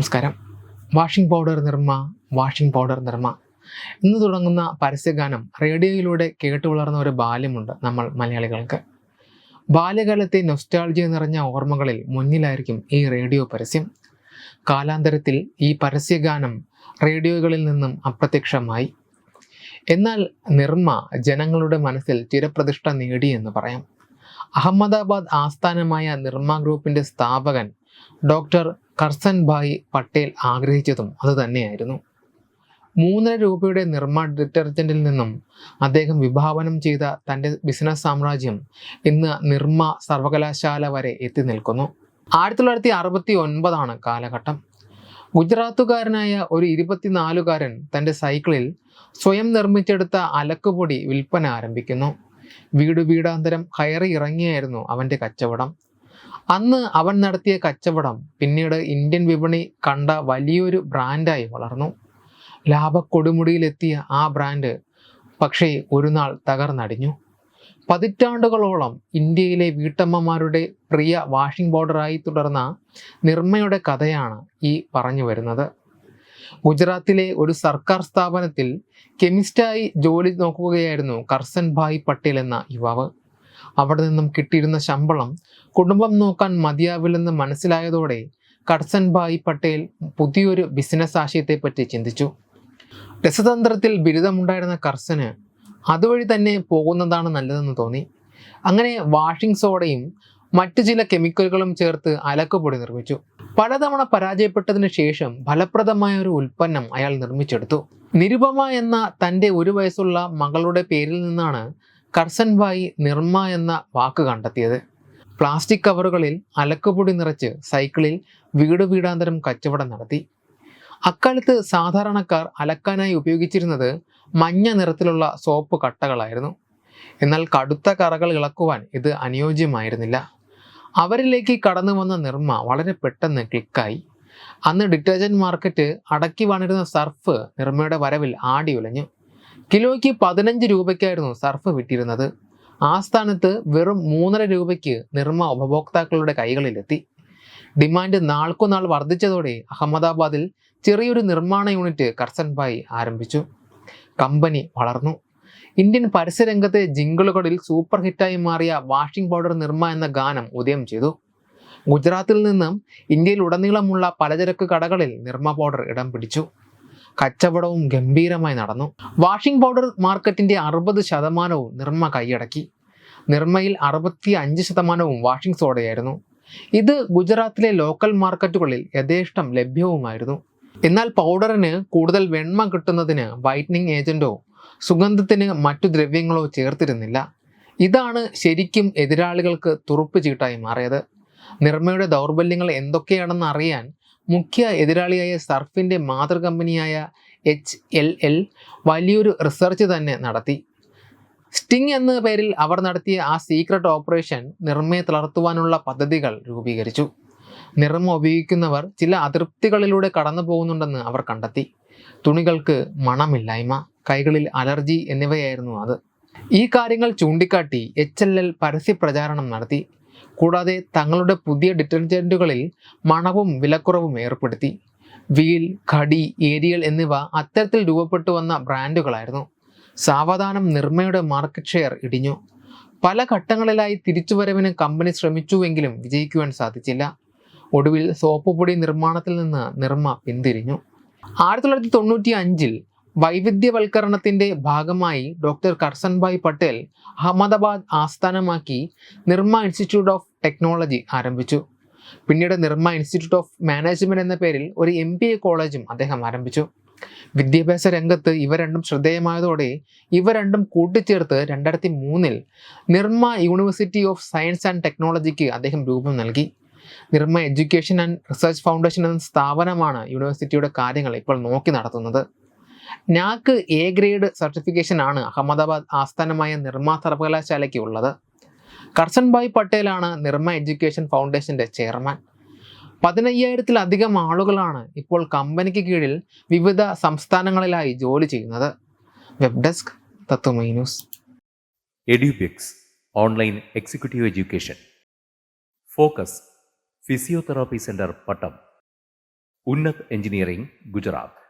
നമസ്കാരം. Washing powder Nirma washing powder Nirma. ഇന്ന് തുടങ്ങുന്ന പരസ്യഗാനം റേഡിയോയിലൂടെ കേട്ടു വളർന്ന ഒരു ബാല്യമുണ്ട് നമ്മൾ മലയാളികൾക്ക്. ബാല്യകാലത്തെ നൊസ്റ്റാൾജിയ നിറഞ്ഞ ഓർമ്മകളിൽ മുന്നിലായിരിക്കും ഈ റേഡിയോ പരസ്യം. കാലാന്തരത്തിൽ ഈ പരസ്യഗാനം റേഡിയോകളിൽ നിന്നും അപ്രത്യക്ഷമായി. എന്നാൽ നിർമ്മ ജനങ്ങളുടെ മനസ്സിൽ ചിരപ്രതിഷ്ഠ നേടിയെന്ന് പറയാം. അഹമ്മദാബാദ് ആസ്ഥാനമായ നിർമ്മ ഗ്രൂപ്പിന്റെ സ്ഥാപകൻ ഡോക്ടർ കർസൻ ഭായ് പട്ടേൽ ആഗ്രഹിച്ചതും അതുതന്നെയായിരുന്നു മൂന്നര രൂപയുടെ നിർമ്മ ഡിറ്റർജന്റിൽ നിന്നും അദ്ദേഹം വിഭാവനം ചെയ്ത തന്റെ ബിസിനസ് സാമ്രാജ്യം ഇന്ന് നിർമ്മ സർവകലാശാല വരെ എത്തി നിൽക്കുന്നു. ആയിരത്തി തൊള്ളായിരത്തി അറുപത്തി ഒൻപതാണ് കാലഘട്ടം. ഗുജറാത്തുകാരനായ ഒരു ഇരുപത്തിനാലുകാരൻ തന്റെ സൈക്കിളിൽ സ്വയം നിർമ്മിച്ചെടുത്ത അലക്കുപൊടി വിൽപ്പന ആരംഭിക്കുന്നു. വീട് വീടാന്തരം കയറി ഇറങ്ങിയായിരുന്നു അവന്റെ കച്ചവടം. അന്ന് അവൻ നടത്തിയ കച്ചവടം പിന്നീട് ഇന്ത്യൻ വിപണി കണ്ട വലിയൊരു ബ്രാൻഡായി വളർന്നു. ലാഭക്കൊടുമുടിയിലെത്തിയ ആ ബ്രാൻഡ് പക്ഷേ ഒരു നാൾ തകർന്നടിഞ്ഞു. പതിറ്റാണ്ടുകളോളം ഇന്ത്യയിലെ വീട്ടമ്മമാരുടെ പ്രിയ വാഷിംഗ് പൗഡറായി തുടർന്ന നിർമ്മയുടെ കഥയാണ് ഈ പറഞ്ഞു വരുന്നത്. ഗുജറാത്തിലെ ഒരു സർക്കാർ സ്ഥാപനത്തിൽ കെമിസ്റ്റായി ജോലി നോക്കുകയായിരുന്നു കർസൻ ഭായ് പട്ടേൽ എന്ന യുവാവ്. അവിടെ നിന്നും കിട്ടിയിരുന്ന ശമ്പളം കുടുംബം നോക്കാൻ മതിയാവില്ലെന്ന് മനസ്സിലായതോടെ കർസൻ ഭായ് പട്ടേൽ പുതിയൊരു ബിസിനസ് ആശയത്തെപ്പറ്റി ചിന്തിച്ചു. രസതന്ത്രത്തിൽ ബിരുദമുണ്ടായിരുന്ന കർസന് അതുവഴി തന്നെ പോകുന്നതാണ് നല്ലതെന്ന് തോന്നി. അങ്ങനെ വാഷിംഗ് സോഡയും മറ്റു ചില കെമിക്കലുകളും ചേർത്ത് അലക്കുപൊടി നിർമ്മിച്ചു. പലതവണ പരാജയപ്പെട്ടതിന് ശേഷം ഫലപ്രദമായ ഒരു ഉൽപ്പന്നം അയാൾ നിർമ്മിച്ചെടുത്തു. നിരുപമ എന്ന തന്റെ ഒരു വയസ്സുള്ള മകളുടെ പേരിൽ നിന്നാണ് കർസൻ ഭായി നിർമ്മ എന്ന വാക്ക് കണ്ടെത്തിയത്. പ്ലാസ്റ്റിക് കവറുകളിൽ അലക്കുപൊടി നിറച്ച് സൈക്കിളിൽ വീട് വീടാന്തരം കച്ചവടം നടത്തി. അക്കാലത്ത് സാധാരണക്കാർ അലക്കാനായി ഉപയോഗിച്ചിരുന്നത് മഞ്ഞ നിറത്തിലുള്ള സോപ്പ് കട്ടകളായിരുന്നു. എന്നാൽ കടുത്ത കറകൾ ഇളക്കുവാൻ ഇത് അനുയോജ്യമായിരുന്നില്ല. അവരിലേക്ക് കടന്നു വന്ന നിർമ്മ വളരെ പെട്ടെന്ന് ക്ലിക്കായി. അന്ന് ഡിറ്റർജന്റ് മാർക്കറ്റ് അടക്കി വാണിരുന്ന സർഫ് നിർമ്മയുടെ വരവിൽ ആടി ഉലഞ്ഞു കിലോയ്ക്ക് പതിനഞ്ച് രൂപയ്ക്കായിരുന്നു സർഫ് വിറ്റിരുന്നത്. ആ സ്ഥാനത്ത് വെറും മൂന്നര രൂപയ്ക്ക് നിർമ്മ ഉപഭോക്താക്കളുടെ കൈകളിലെത്തി. ഡിമാൻഡ് നാൾക്കുനാൾ വർദ്ധിച്ചതോടെ അഹമ്മദാബാദിൽ ചെറിയൊരു നിർമ്മാണ യൂണിറ്റ് കർസൻഭായ് ആരംഭിച്ചു. കമ്പനി വളർന്നു. ഇന്ത്യൻ പരസ്യരംഗത്തെ ജിങ്കിളുകളിൽ സൂപ്പർ ഹിറ്റായി മാറിയ വാഷിംഗ് പൗഡർ നിർമ്മ എന്ന ഗാനം ഉദയം ചെയ്തു. ഗുജറാത്തിൽ നിന്നും ഇന്ത്യയിൽ ഉടനീളമുള്ള പലചരക്ക് കടകളിൽ നിർമ്മ പൗഡർ ഇടം പിടിച്ചു. കച്ചവടവും ഗംഭീരമായി നടന്നു. വാഷിംഗ് പൗഡർ മാർക്കറ്റിന്റെ അറുപത് ശതമാനവും നിർമ്മ കൈയടക്കി. നിർമ്മയിൽ അറുപത്തി അഞ്ച് ശതമാനവും വാഷിംഗ് സോഡയായിരുന്നു. ഇത് ഗുജറാത്തിലെ ലോക്കൽ മാർക്കറ്റുകളിൽ യഥേഷ്ടം ലഭ്യവുമായിരുന്നു. എന്നാൽ പൗഡറിന് കൂടുതൽ വെണ്മ കിട്ടുന്നതിന് വൈറ്റനിങ് ഏജന്റോ സുഗന്ധത്തിന് മറ്റു ദ്രവ്യങ്ങളോ ചേർത്തിരുന്നില്ല. ഇതാണ് ശരിക്കും എതിരാളികൾക്ക് തുറുപ്പ് ചീട്ടായി മാറിയത്. നിർമ്മയുടെ ദൗർബല്യങ്ങൾ എന്തൊക്കെയാണെന്ന് അറിയാൻ മുഖ്യ എതിരാളിയായ സർഫിന്റെ മാതൃകമ്പനിയായ എച്ച് എൽ എൽ വലിയൊരു റിസർച്ച് തന്നെ നടത്തി. സ്റ്റിങ് എന്ന പേരിൽ അവർ നടത്തിയ ആ സീക്രട്ട് ഓപ്പറേഷൻ നിർമ്മയെ തളർത്തുവാനുള്ള പദ്ധതികൾ രൂപീകരിച്ചു. നിർമ്മ ഉപയോഗിക്കുന്നവർ ചില അതൃപ്തികളിലൂടെ കടന്നു പോകുന്നുണ്ടെന്ന് അവർ കണ്ടെത്തി. തുണികൾക്ക് മണമില്ലായ്മ കൈകളിൽ അലർജി എന്നിവയായിരുന്നു അത്. ഈ കാര്യങ്ങൾ ചൂണ്ടിക്കാട്ടി എച്ച് എൽ എൽ പരസ്യ പ്രചാരണം നടത്തി. കൂടാതെ തങ്ങളുടെ പുതിയ ഡിറ്റർജന്റുകളിൽ മണവും വിലക്കുറവും ഏർപ്പെടുത്തി. വീൽ ഖടി ഏരിയൽ എന്നിവ അത്തരത്തിൽ രൂപപ്പെട്ടു വന്ന ബ്രാൻഡുകളായിരുന്നു. സാവധാനം നിർമ്മയുടെ മാർക്കറ്റ് ഷെയർ ഇടിഞ്ഞു. പല ഘട്ടങ്ങളിലായി തിരിച്ചുവരവിന് കമ്പനി ശ്രമിച്ചുവെങ്കിലും വിജയിക്കുവാൻ സാധിച്ചില്ല. ഒടുവിൽ സോപ്പ് പൊടി നിർമ്മാണത്തിൽ നിന്ന് നിർമ്മ പിന്തിരിഞ്ഞു. ആയിരത്തി തൊള്ളായിരത്തി തൊണ്ണൂറ്റി അഞ്ചിൽ വൈവിധ്യവൽക്കരണത്തിന്റെ ഭാഗമായി ഡോക്ടർ കർസൻഭായ് പട്ടേൽ അഹമ്മദാബാദ് ആസ്ഥാനമാക്കി നിർമ്മ ഇൻസ്റ്റിറ്റ്യൂട്ട് ഓഫ് ടെക്നോളജി ആരംഭിച്ചു. പിന്നീട് നിർമ്മ ഇൻസ്റ്റിറ്റ്യൂട്ട് ഓഫ് മാനേജ്മെന്റ് എന്ന പേരിൽ ഒരു എം ബി എ കോളേജും അദ്ദേഹം ആരംഭിച്ചു. വിദ്യാഭ്യാസ രംഗത്ത് ഇവ രണ്ടും ശ്രദ്ധേയമായതോടെ ഇവ രണ്ടും കൂട്ടിച്ചേർത്ത് രണ്ടായിരത്തി മൂന്നിൽ Nirma University of Science and ടെക്നോളജിക്ക് അദ്ദേഹം രൂപം നൽകി. Nirma Education and Research Foundation എന്ന സ്ഥാപനമാണ് യൂണിവേഴ്സിറ്റിയുടെ കാര്യങ്ങൾ ഇപ്പോൾ നോക്കി നടത്തുന്നത്. നാക്ക് എ ഗ്രേഡ് സർട്ടിഫിക്കേഷൻ ആണ് അഹമ്മദാബാദ് ആസ്ഥാനമായ നിർമ്മ സർവകലാശാലയ്ക്ക് ഉള്ളത്. കർസൻഭായ് പട്ടേലാണ് നിർമ്മ എഡ്യൂക്കേഷൻ ഫൗണ്ടേഷന്റെ ചെയർമാൻ. പതിനയ്യായിരത്തിലധികം ആളുകളാണ് ഇപ്പോൾ കമ്പനിക്ക് കീഴിൽ വിവിധ സംസ്ഥാനങ്ങളിലായി ജോലി ചെയ്യുന്നത്. വെബ് ഡെസ്ക് തത്വമൈ news. എഡ്യൂബിക്സ് online executive education. Focus physiotherapy centre Pattom. Unnat engineering Gujarat.